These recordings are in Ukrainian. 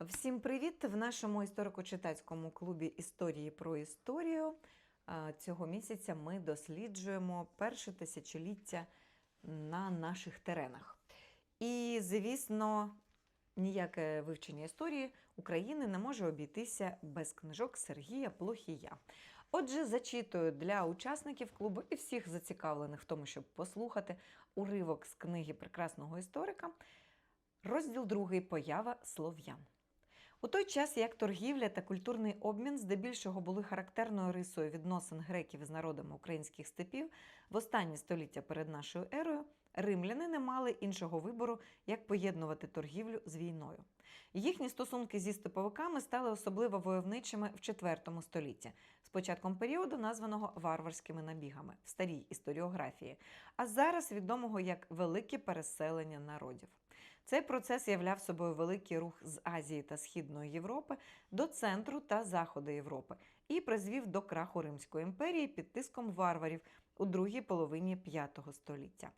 Всім привіт! В нашому історико-читацькому клубі Історії про історію цього місяця ми досліджуємо перше тисячоліття на наших теренах. І, звісно, ніяке вивчення історії України не може обійтися без книжок Сергія Плохія. Отже, зачитую для учасників клубу і всіх зацікавлених в тому, щоб послухати уривок з книги прекрасного історика. Розділ другий Поява слов'ян. У той час, як торгівля та культурний обмін здебільшого були характерною рисою відносин греків з народами українських степів, в останні століття перед нашою ерою римляни не мали іншого вибору, як поєднувати торгівлю з війною. Їхні стосунки зі степовиками стали особливо войовничими в IV столітті, з початком періоду, названого варварськими набігами в старій історіографії, а зараз відомого як велике переселення народів. Цей процес являв собою великий рух з Азії та Східної Європи до центру та заходу Європи і призвів до краху Римської імперії під тиском варварів у другій половині V століття.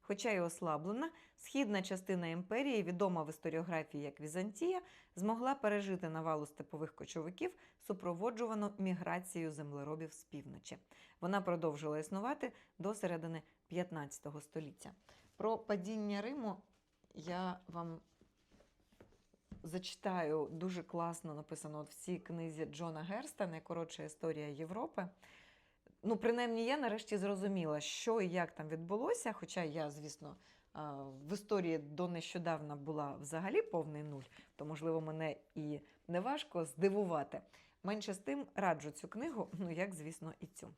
Хоча й ослаблена, східна частина імперії, відома в історіографії як Візантія, змогла пережити навалу степових кочовиків, супроводжувану міграцією землеробів з півночі. Вона продовжила існувати до середини 15 століття. Про падіння Риму я вам зачитаю дуже класно написано от в цій книзі Джона Герста Найкоротша історія Європи. Ну, принаймні, я нарешті зрозуміла, що і як там відбулося. Хоча я, звісно, в історії до нещодавна була взагалі повний нуль, то, можливо, мене і не важко здивувати. Менше з тим раджу цю книгу, ну як, звісно, і цю.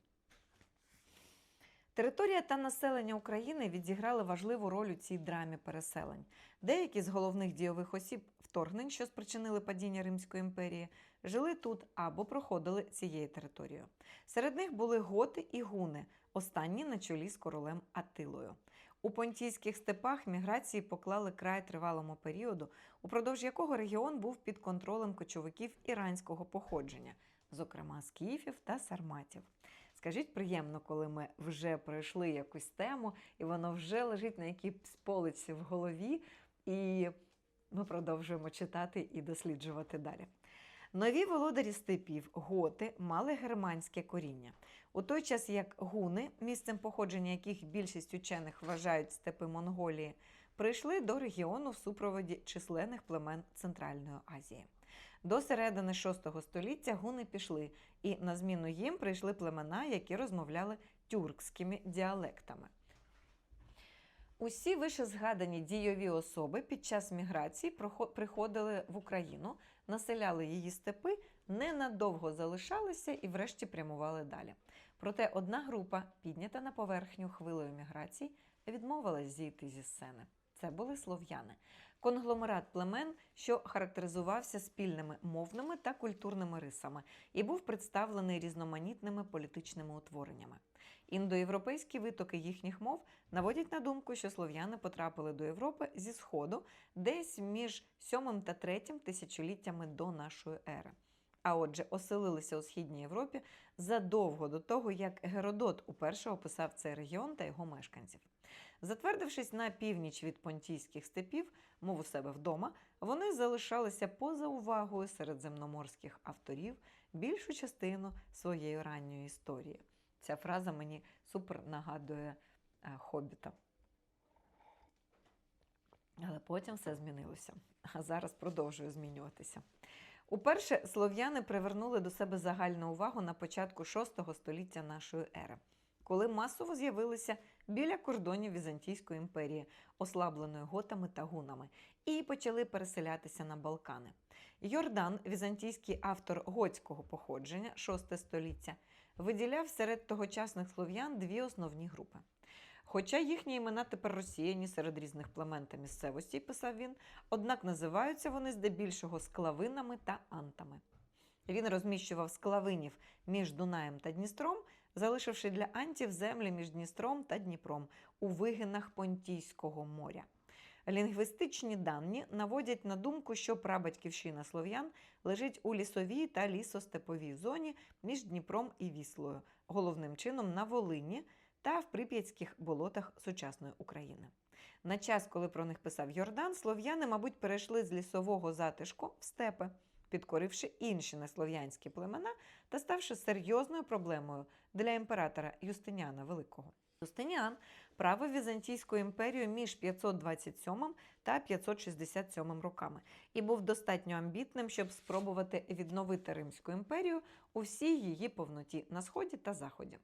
Територія та населення України відіграли важливу роль у цій драмі переселень. Деякі з головних дійових осіб вторгнень, що спричинили падіння Римської імперії, жили тут або проходили цією територією. Серед них були готи і гуни, останні на чолі з королем Атилою. У понтійських степах міграції поклали край тривалому періоду, упродовж якого регіон був під контролем кочовиків іранського походження, зокрема скіфів та сарматів. Скажіть приємно, коли ми вже пройшли якусь тему, і воно вже лежить на якійсь полиці в голові, і ми продовжуємо читати і досліджувати далі. Нові володарі степів, готи, мали германське коріння. У той час як гуни, місцем походження яких більшість учених вважають степи Монголії, прийшли до регіону в супроводі численних племен Центральної Азії. До середини VI століття гуни пішли, і на зміну їм прийшли племена, які розмовляли тюркськими діалектами. Усі вище згадані дійові особи під час міграції приходили в Україну, населяли її степи, ненадовго залишалися і, врешті, прямували далі. Проте одна група, піднята на поверхню хвилею міграції, відмовилась зійти зі сцени. Це були слов'яни, конгломерат племен, що характеризувався спільними мовними та культурними рисами, і був представлений різноманітними політичними утвореннями. Індоєвропейські витоки їхніх мов наводять на думку, що слов'яни потрапили до Європи зі Сходу десь між 7 та 3 тисячоліттями до нашої ери. А отже, оселилися у Східній Європі задовго до того, як Геродот уперше описав цей регіон та його мешканців. Затвердившись на північ від понтійських степів, мов у себе вдома, вони залишалися поза увагою середземноморських авторів більшу частину своєї ранньої історії. Ця фраза мені супер нагадує е, хобіта. Але потім все змінилося, а зараз продовжує змінюватися. Уперше слов'яни привернули до себе загальну увагу на початку VI століття нашої ери, коли масово з'явилися біля кордонів Візантійської імперії, ослабленої готами та гунами, і почали переселятися на Балкани. Йордан, візантійський автор готського походження, VI століття, виділяв серед тогочасних слов'ян дві основні групи. Хоча їхні імена тепер розсіяні серед різних племен та місцевостей, писав він, однак називаються вони здебільшого склавинами та антами. Він розміщував склавинів між Дунаєм та Дністром, залишивши для антів землі між Дністром та Дніпром у вигинах Понтійського моря. Лінгвістичні дані наводять на думку, що прабатьківщина слов'ян лежить у лісовій та лісостеповій зоні між Дніпром і Віслою, головним чином на Волині та в прип'ятських болотах сучасної України. На час, коли про них писав Йордан, слов'яни, мабуть, перейшли з лісового затишку в степи, підкоривши інші неслов'янські племена та ставши серйозною проблемою для імператора Юстиніана Великого. Юстиніан правив Візантійську імперію між 527 та 567 роками і був достатньо амбітним, щоб спробувати відновити Римську імперію у всій її повноті на сході та заході.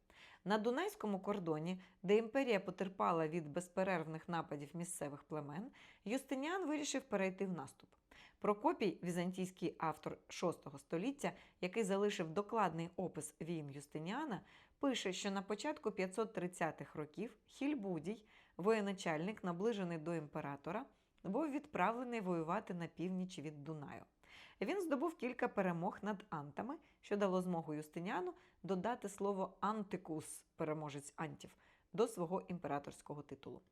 На Дунайському кордоні, де імперія потерпала від безперервних нападів місцевих племен, Юстиніан вирішив перейти в наступ. Прокопій, візантійський автор VI століття, який залишив докладний опис війн Юстиніана, пише, що на початку 530-х років Хільбудій, воєначальник, наближений до імператора, був відправлений воювати на північ від Дунаю. Він здобув кілька перемог над антами, що дало змогу Юстиніану додати слово антикус, переможець антів, до свого імператорського титулу.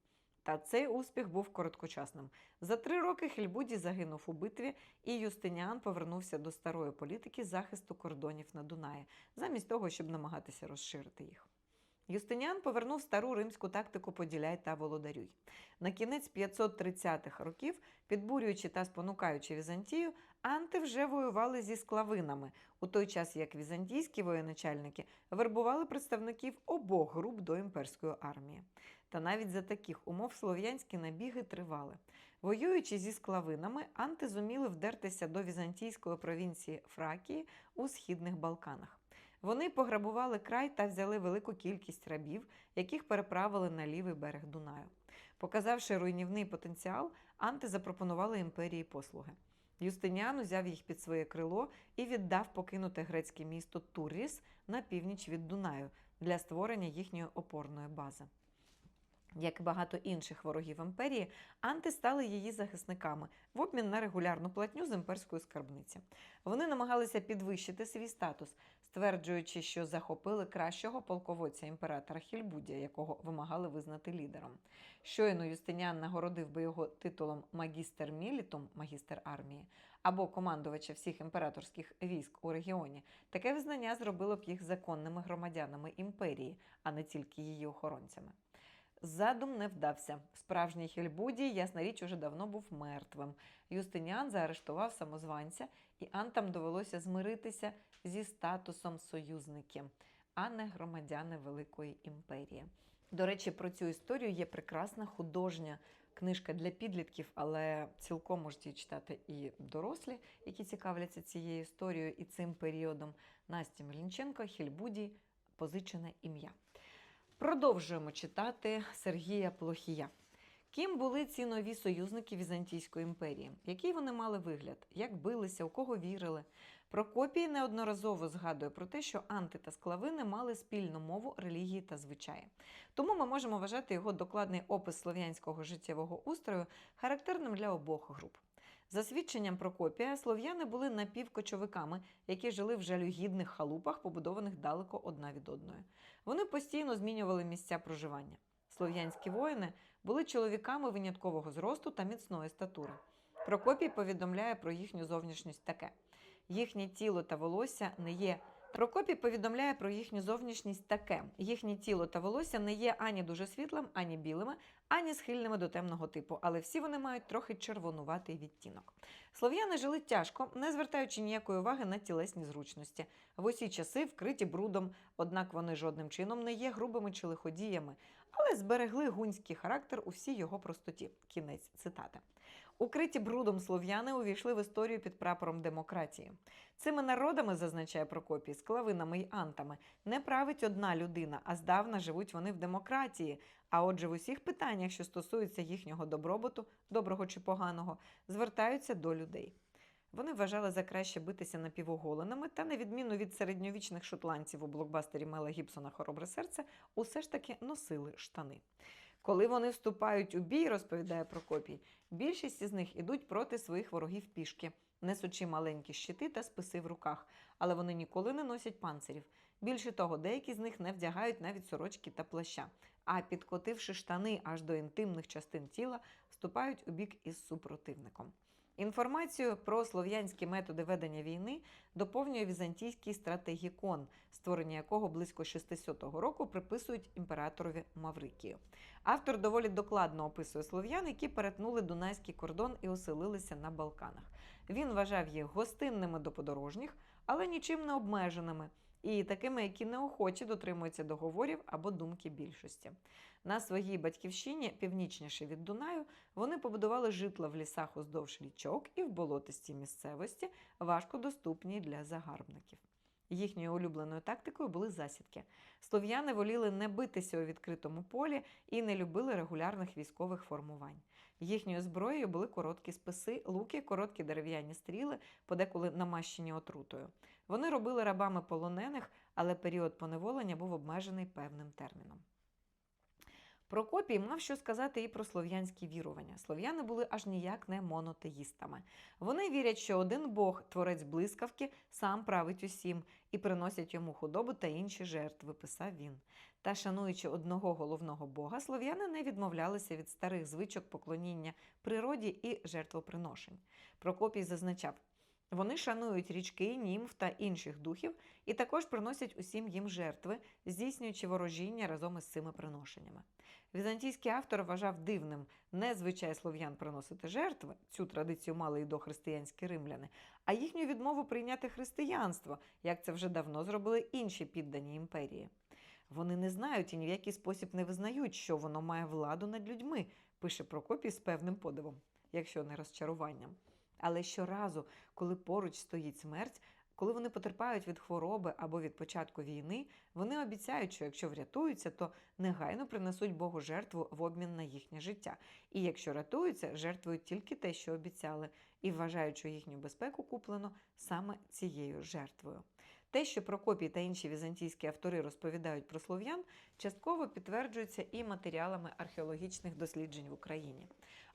Та цей успіх був короткочасним. За три роки Хельбуді загинув у битві, і Юстиніан повернувся до старої політики захисту кордонів на Дунаї, замість того, щоб намагатися розширити їх. Юстиніан повернув стару римську тактику поділяй та володарюй. На кінець 530-х років, підбурюючи та спонукаючи Візантію, анти вже воювали зі склавинами, у той час як візантійські воєначальники вербували представників обох груп до імперської армії. Та навіть за таких умов слов'янські набіги тривали. Воюючи зі склавинами, анти зуміли вдертися до візантійської провінції Фракії у східних Балканах. Вони пограбували край та взяли велику кількість рабів, яких переправили на лівий берег Дунаю. Показавши руйнівний потенціал, анти запропонували імперії послуги. Юстиніан узяв їх під своє крило і віддав покинуте грецьке місто Турріс на північ від Дунаю для створення їхньої опорної бази. Як і багато інших ворогів імперії, анти стали її захисниками в обмін на регулярну платню з імперської скарбниці. Вони намагалися підвищити свій статус, стверджуючи, що захопили кращого полководця імператора Хільбудія, якого вимагали визнати лідером. Щойно Юстиніан нагородив би його титулом магістер мілітум, магістер армії, або командувача всіх імператорських військ у регіоні. Таке визнання зробило б їх законними громадянами імперії, а не тільки її охоронцями. Задум не вдався. Справжній Хельбудій, ясна річ, уже давно був мертвим. Юстиніан заарештував самозванця, і антам довелося змиритися зі статусом союзників, а не громадяни Великої імперії. До речі, про цю історію є прекрасна художня книжка для підлітків, але цілком можуть її читати і дорослі, які цікавляться цією історією і цим періодом. Насті Мельниченко, Хельбудій, позичене ім'я. Продовжуємо читати Сергія Плохія. Ким були ці нові союзники Візантійської імперії? Який вони мали вигляд? Як билися, у кого вірили? Прокопій неодноразово згадує про те, що анти та склавини мали спільну мову, релігії та звичаї. Тому ми можемо вважати його докладний опис слов'янського життєвого устрою характерним для обох груп. За свідченням Прокопія, слов'яни були напівкочовиками, які жили в жалюгідних халупах, побудованих далеко одна від одної. Вони постійно змінювали місця проживання. Слов'янські воїни були чоловіками виняткового зросту та міцної статури. Прокопій повідомляє про їхню зовнішність таке: їхнє тіло та волосся не є. Прокопій повідомляє про їхню зовнішність таке: їхнє тіло та волосся не є ані дуже світлим, ані білими, ані схильними до темного типу, але всі вони мають трохи червонуватий відтінок. Слов'яни жили тяжко, не звертаючи ніякої уваги на тілесні зручності. В усі часи вкриті брудом, однак вони жодним чином не є грубими чи лиходіями, але зберегли гунський характер у всій його простоті. Кінець цитати. Укриті брудом слов'яни увійшли в історію під прапором демократії. Цими народами, зазначає Прокопій, склавинами й антами, не править одна людина, а здавна живуть вони в демократії. А отже, в усіх питаннях, що стосуються їхнього добробуту, доброго чи поганого, звертаються до людей. Вони вважали за краще битися напівоголеними та, на відміну від середньовічних шотландців у блокбастері Мела Гібсона Хоробре серце, усе ж таки носили штани. Коли вони вступають у бій, розповідає Прокопій, більшість із них ідуть проти своїх ворогів пішки, несучи маленькі щити та списи в руках, але вони ніколи не носять панцирів. Більше того, деякі з них не вдягають навіть сорочки та плаща, а підкотивши штани аж до інтимних частин тіла, вступають у бік із супротивником. Інформацію про слов'янські методи ведення війни доповнює візантійський стратегікон, створення якого близько 600 року приписують імператорові Маврикію. Автор доволі докладно описує слов'ян, які перетнули Дунайський кордон і оселилися на Балканах. Він вважав їх гостинними до подорожніх, але нічим не обмеженими, і такими, які неохоче дотримуються договорів або думки більшості. На своїй батьківщині, північніше від Дунаю, вони побудували житла в лісах уздовж річок і в болотистій місцевості, важко доступній для загарбників. Їхньою улюбленою тактикою були засідки. Слов'яни воліли не битися у відкритому полі і не любили регулярних військових формувань. Їхньою зброєю були короткі списи, луки, короткі дерев'яні стріли, подеколи намащені отрутою. Вони робили рабами полонених, але період поневолення був обмежений певним терміном. Прокопій мав що сказати і про слов'янські вірування. Слов'яни були аж ніяк не монотеїстами. Вони вірять, що один Бог, творець блискавки, сам править усім і приносять йому худобу та інші жертви, писав він. Та, шануючи одного головного Бога, слов'яни не відмовлялися від старих звичок поклоніння природі і жертвоприношень. Прокопій зазначав. Вони шанують річки, німф та інших духів і також приносять усім їм жертви, здійснюючи ворожіння разом із цими приношеннями. Візантійський автор вважав дивним не звичай слов'ян приносити жертви, цю традицію мали і дохристиянські римляни, а їхню відмову прийняти християнство, як це вже давно зробили інші піддані імперії. Вони не знають і ні в який спосіб не визнають, що воно має владу над людьми, пише Прокопій з певним подивом, якщо не розчаруванням. Але щоразу, коли поруч стоїть смерть, коли вони потерпають від хвороби або від початку війни, вони обіцяють, що якщо врятуються, то негайно принесуть Богу жертву в обмін на їхнє життя. І якщо рятуються, жертвують тільки те, що обіцяли, і вважають, що їхню безпеку куплено саме цією жертвою. Те, що Прокопій та інші візантійські автори розповідають про слов'ян, частково підтверджується і матеріалами археологічних досліджень в Україні.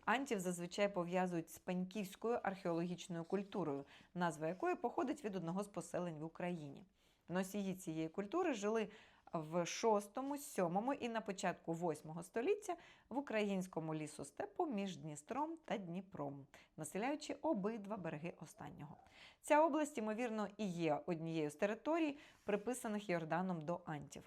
Антів зазвичай пов'язують з паньківською археологічною культурою, назва якої походить від одного з поселень в Україні. Носії цієї культури жили в 6, 7 і на початку 8 століття в українському лісостепу між Дністром та Дніпром, населяючи обидва береги останнього. Ця область, ймовірно, і є однією з територій, приписаних Йорданом до Антів.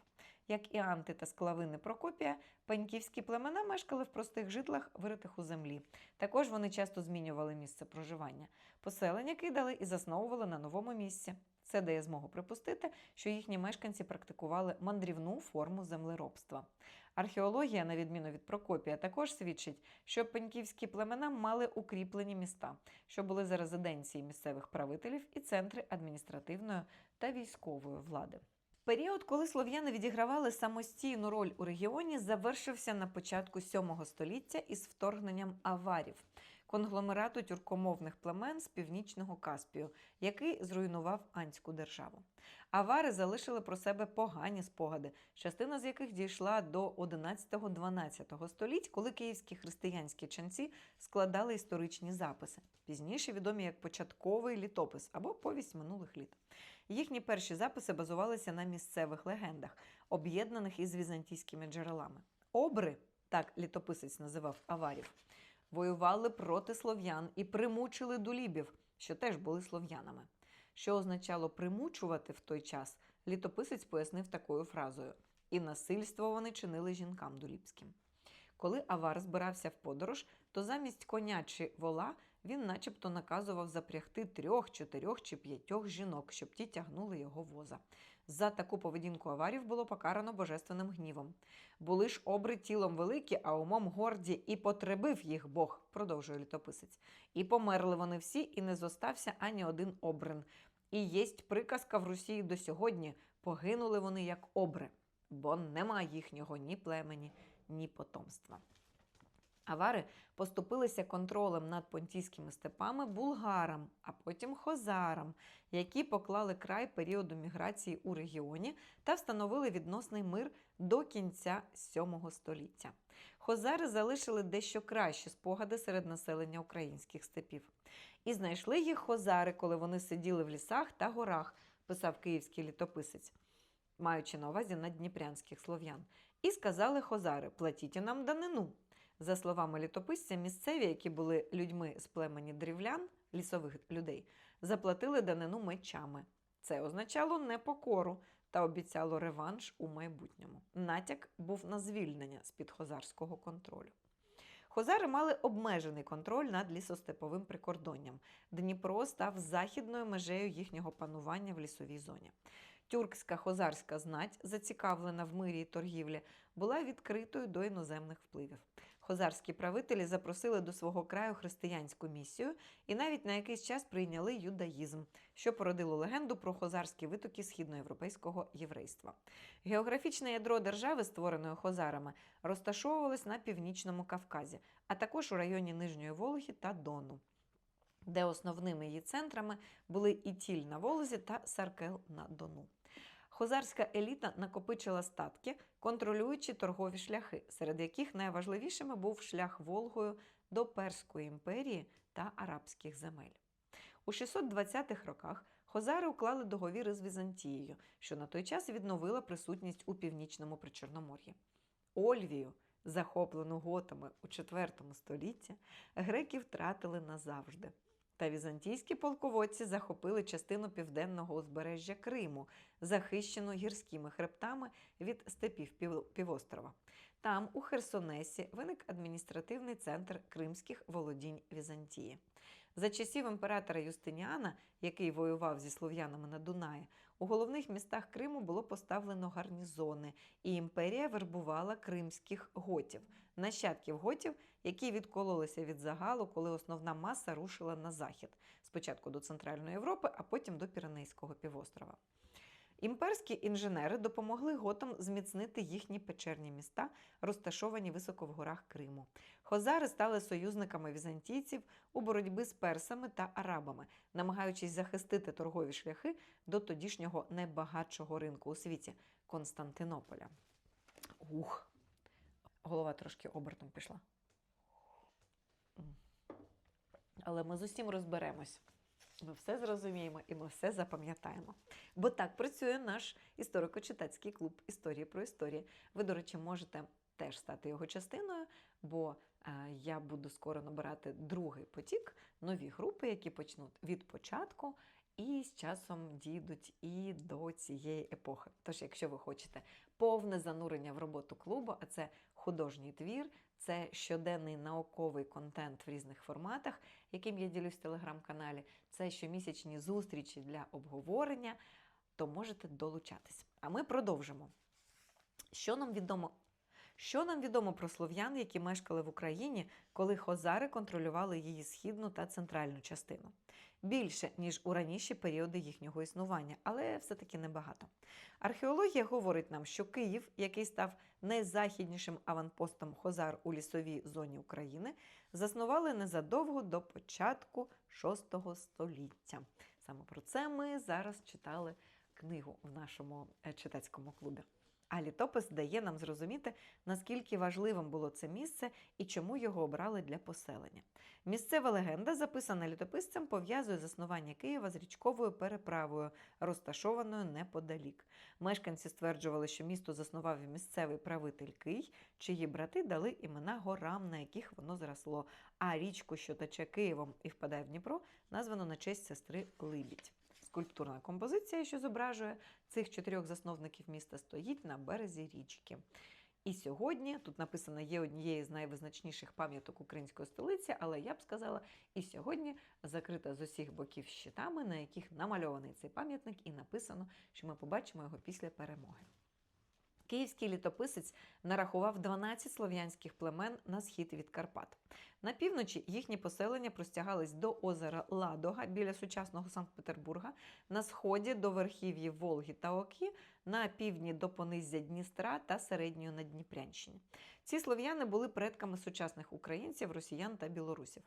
Як і Анти та склавини Прокопія, паньківські племена мешкали в простих житлах, виритих у землі. Також вони часто змінювали місце проживання. Поселення кидали і засновували на новому місці. Це дає змогу припустити, що їхні мешканці практикували мандрівну форму землеробства. Археологія, на відміну від Прокопія, також свідчить, що пеньківські племена мали укріплені міста, що були за резиденції місцевих правителів і центри адміністративної та військової влади. Період, коли слов'яни відігравали самостійну роль у регіоні, завершився на початку VII століття із вторгненням аварів, конгломерату тюркомовних племен з північного Каспію, який зруйнував Анську державу. Авари залишили про себе погані спогади, частина з яких дійшла до 11-12 століть, коли київські християнські ченці складали історичні записи, пізніше відомі як початковий літопис або повість минулих літ. Їхні перші записи базувалися на місцевих легендах, об'єднаних із візантійськими джерелами. Обри, так літописець називав аварів, воювали проти слов'ян і примучили дулібів, що теж були слов'янами. Що означало примучувати в той час, літописець пояснив такою фразою: і насильство вони чинили жінкам дулібським. Коли авар збирався в подорож, то замість коня чи вола він начебто наказував запрягти трьох, чотирьох чи п'ятьох жінок, щоб ті тягнули його воза. За таку поведінку аварів було покарано божественним гнівом. Були ж обри тілом великі, а умом горді, і потребив їх Бог, продовжує літописець. І померли вони всі, і не зостався ані один обрин. І єсть приказка в Росії до сьогодні погинули вони як обри, бо нема їхнього ні племені, ні потомства. Авари поступилися контролем над понтійськими степами булгарам, а потім хозарам, які поклали край періоду міграції у регіоні та встановили відносний мир до кінця VII століття. Хозари залишили дещо кращі спогади серед населення українських степів. І знайшли їх хозари, коли вони сиділи в лісах та горах, писав київський літописець, маючи на увазі наддніпрянських слов'ян. І сказали хозари: платіть нам данину. За словами літописця, місцеві, які були людьми з племені дрівлян, лісових людей, заплатили данину мечами. Це означало непокору та обіцяло реванш у майбутньому. Натяк був на звільнення з-під хозарського контролю. Хозари мали обмежений контроль над лісостеповим прикордонням. Дніпро став західною межею їхнього панування в лісовій зоні. Тюркська хозарська знать, зацікавлена в мирі і торгівлі, була відкритою до іноземних впливів. Хозарські правителі запросили до свого краю християнську місію і навіть на якийсь час прийняли юдаїзм, що породило легенду про хозарські витоки східноєвропейського єврейства. Географічне ядро держави, створеної хозарами, розташовувалось на північному Кавказі, а також у районі Нижньої Волги та Дону, де основними її центрами були Ітіль на Волозі та Саркел на Дону. Хозарська еліта накопичила статки, контролюючи торгові шляхи, серед яких найважливішими був шлях Волгою до Перської імперії та арабських земель. У 620-х роках хозари уклали договіри з Візантією, що на той час відновила присутність у північному Причорномор'ї. Ольвію, захоплену готами у IV столітті, греки втратили назавжди. Та візантійські полководці захопили частину південного узбережжя Криму, захищену гірськими хребтами від степів пів- півострова. Там, у Херсонесі, виник адміністративний центр кримських володінь Візантії. За часів імператора Юстиніана, який воював зі слов'янами на Дунаї, у головних містах Криму було поставлено гарнізони, і імперія вербувала кримських готів, нащадків готів, які відкололися від загалу, коли основна маса рушила на захід, спочатку до Центральної Європи, а потім до Піренейського півострова. Імперські інженери допомогли готам зміцнити їхні печерні міста, розташовані високо в горах Криму. Хозари стали союзниками візантійців у боротьбі з персами та арабами, намагаючись захистити торгові шляхи до тодішнього найбагатшого ринку у світі Константинополя. Ух, голова трошки обертом пішла. Але ми з усім розберемось. Ми все зрозуміємо і ми все запам'ятаємо. Бо так працює наш історико-читацький клуб Історії про історії. Ви, до речі, можете теж стати його частиною, бо е, я буду скоро набирати другий потік, нові групи, які почнуть від початку і з часом дійдуть і до цієї епохи. Тож, якщо ви хочете повне занурення в роботу клубу, а це художній твір, це щоденний науковий контент в різних форматах, яким я ділюсь в телеграм-каналі, це щомісячні зустрічі для обговорення, то можете долучатись. А ми продовжимо. Що нам відомо? Що нам відомо про слов'ян, які мешкали в Україні, коли хозари контролювали її східну та центральну частину? Більше, ніж у раніші періоди їхнього існування, але все-таки небагато. Археологія говорить нам, що Київ, який став найзахіднішим аванпостом хозар у лісовій зоні України, заснували незадовго до початку VI століття. Саме про це ми зараз читали книгу в нашому е, читацькому клубі. А літопис дає нам зрозуміти, наскільки важливим було це місце і чому його обрали для поселення. Місцева легенда, записана літописцем, пов'язує заснування Києва з річковою переправою, розташованою неподалік. Мешканці стверджували, що місто заснував місцевий правитель Кий, чиї брати дали імена горам, на яких воно зросло. А річку, що тече Києвом і впадає в Дніпро, названо на честь сестри Либідь. Скульптурна композиція, що зображує цих чотирьох засновників міста, стоїть на березі річки. І сьогодні тут написано є однією з найвизначніших пам'яток української столиці, але я б сказала, і сьогодні закрита з усіх боків щитами, на яких намальований цей пам'ятник, і написано, що ми побачимо його після перемоги. Київський літописець нарахував 12 слов'янських племен на схід від Карпат. На півночі їхні поселення простягались до озера Ладога біля сучасного Санкт-Петербурга, на сході до верхів'їв Волги та Оки, на півдні до понизя Дністра та середньої Наддніпрянщини. Ці слов'яни були предками сучасних українців, росіян та білорусів.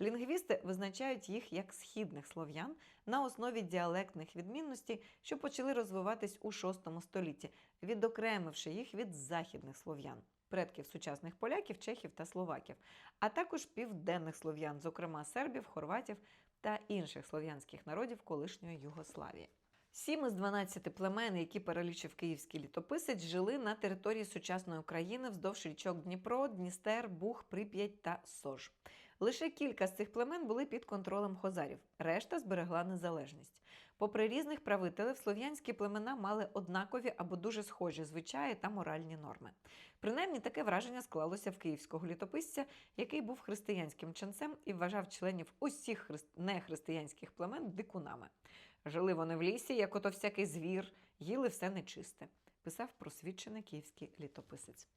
Лінгвісти визначають їх як східних слов'ян на основі діалектних відмінностей, що почали розвиватись у VI столітті, відокремивши їх від західних слов'ян, предків сучасних поляків, чехів та словаків, а також південних слов'ян, зокрема сербів, хорватів та інших слов'янських народів колишньої Югославії. Сім із 12 племен, які перелічив київський літописець, жили на території сучасної України вздовж річок Дніпро, Дністер, Буг, Прип'ять та Сож. Лише кілька з цих племен були під контролем хозарів, решта зберегла незалежність. Попри різних правителів, слов'янські племена мали однакові або дуже схожі звичаї та моральні норми. Принаймні таке враження склалося в київського літописця, який був християнським ченцем і вважав членів усіх христ... нехристиянських племен дикунами. Жили вони в лісі, як ото всякий звір, їли все нечисте, писав просвідчений київський літописець.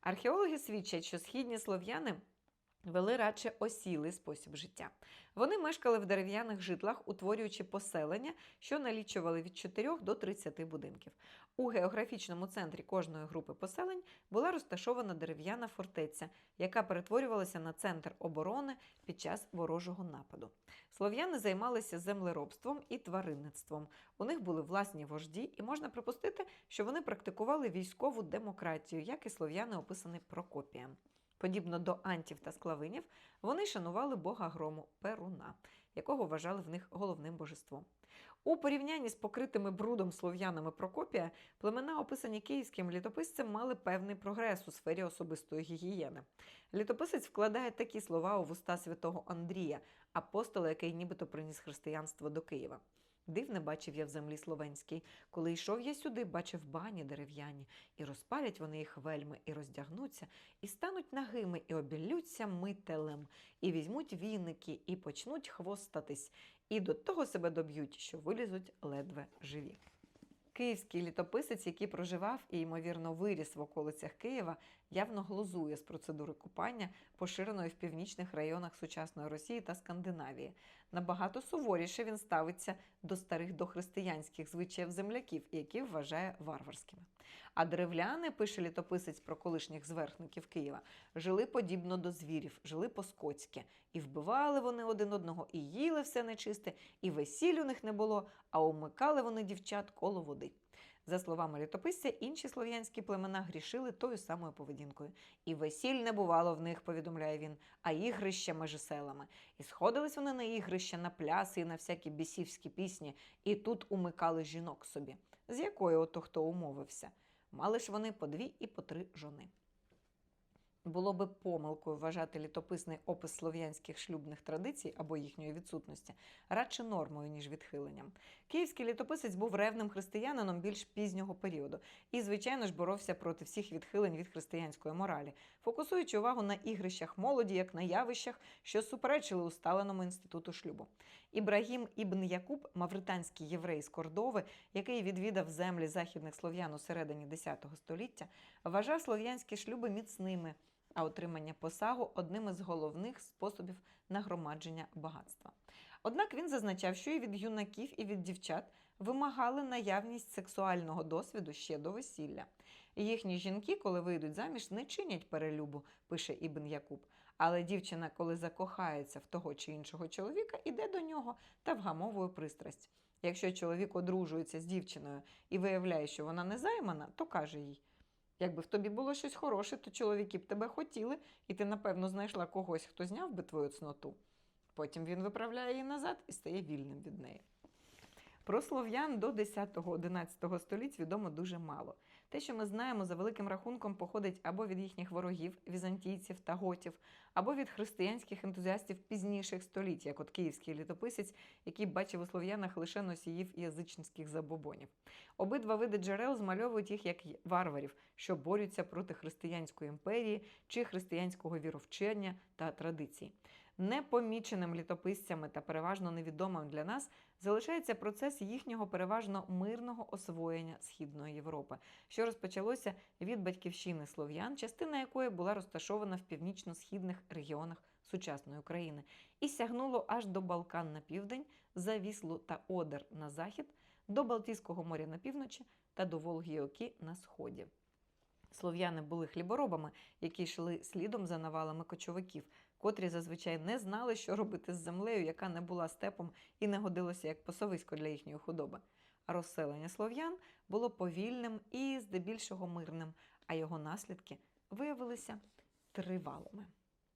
Археологи свідчать, що східні слов'яни вели радше осілий спосіб життя. Вони мешкали в дерев'яних житлах, утворюючи поселення, що налічували від 4 до 30 будинків. У географічному центрі кожної групи поселень була розташована дерев'яна фортеця, яка перетворювалася на центр оборони під час ворожого нападу. Слов'яни займалися землеробством і тваринництвом. У них були власні вожді, і можна припустити, що вони практикували військову демократію, як і слов'яни описані Прокопієм. Подібно до антів та склавинів, вони шанували бога грому Перуна, якого вважали в них головним божеством. У порівнянні з покритими брудом слов'янами Прокопія, племена, описані київським літописцем, мали певний прогрес у сфері особистої гігієни. Літописець вкладає такі слова у вуста святого Андрія, апостола, який нібито приніс християнство до Києва. Дивне бачив я в землі словенській. Коли йшов я сюди, бачив бані дерев'яні, і розпалять вони їх вельми, і роздягнуться, і стануть нагими, і обіллються мителем, і візьмуть віники, і почнуть хвостатись, і до того себе доб'ють, що вилізуть ледве живі. Київський літописець, який проживав і, ймовірно, виріс в околицях Києва, явно глузує з процедури купання, поширеної в північних районах сучасної Росії та Скандинавії. Набагато суворіше він ставиться до старих дохристиянських звичаїв земляків, які вважає варварськими. А древляни, пише літописець про колишніх зверхників Києва, жили подібно до звірів, жили по-скотськи, і вбивали вони один одного, і їли все нечисте, і весіль у них не було, а умикали вони дівчат коло води. За словами літописця, інші слов'янські племена грішили тою самою поведінкою. І весіль не бувало в них, повідомляє він, а ігрища межі селами. І сходились вони на ігрища, на пляси і на всякі бісівські пісні, і тут умикали жінок собі. З якої ото хто умовився? Мали ж вони по дві і по три жони. Було би помилкою вважати літописний опис слов'янських шлюбних традицій або їхньої відсутності радше нормою, ніж відхиленням. Київський літописець був ревним християнином більш пізнього періоду і, звичайно ж, боровся проти всіх відхилень від християнської моралі, фокусуючи увагу на ігрищах молоді як на явищах, що суперечили усталеному інституту шлюбу. Ібрагім Ібн Якуб, мавританський єврей з Кордови, який відвідав землі західних слов'ян у середині X століття, вважав слов'янські шлюби міцними а отримання посагу одним із головних способів нагромадження багатства. Однак він зазначав, що і від юнаків, і від дівчат вимагали наявність сексуального досвіду ще до весілля. Їхні жінки, коли вийдуть заміж, не чинять перелюбу, пише Ібн Якуб. Але дівчина, коли закохається в того чи іншого чоловіка, іде до нього та вгамовує пристрасть. Якщо чоловік одружується з дівчиною і виявляє, що вона не займана, то каже їй. Якби в тобі було щось хороше, то чоловіки б тебе хотіли, і ти, напевно, знайшла когось, хто зняв би твою цноту. Потім він виправляє її назад і стає вільним від неї. Про слов'ян до 10-11 століть відомо дуже мало. Те, що ми знаємо, за великим рахунком походить або від їхніх ворогів, візантійців та готів, або від християнських ентузіастів пізніших століть, як от київський літописець, який бачив у слов'янах лише носіїв язичницьких забобонів. Обидва види джерел змальовують їх як варварів, що борються проти християнської імперії чи християнського віровчення та традицій. Непоміченим літописцями та переважно невідомим для нас залишається процес їхнього переважно мирного освоєння Східної Європи, що розпочалося від батьківщини слов'ян, частина якої була розташована в північно-східних регіонах сучасної України, і сягнуло аж до Балкан на південь, за Віслу та Одер на захід, до Балтійського моря на півночі та до Волги і Оки на сході. Слов'яни були хліборобами, які йшли слідом за навалами кочовиків, котрі зазвичай не знали, що робити з землею, яка не була степом і не годилася як пасовисько для їхньої худоби. А розселення слов'ян було повільним і здебільшого мирним, а його наслідки виявилися тривалими.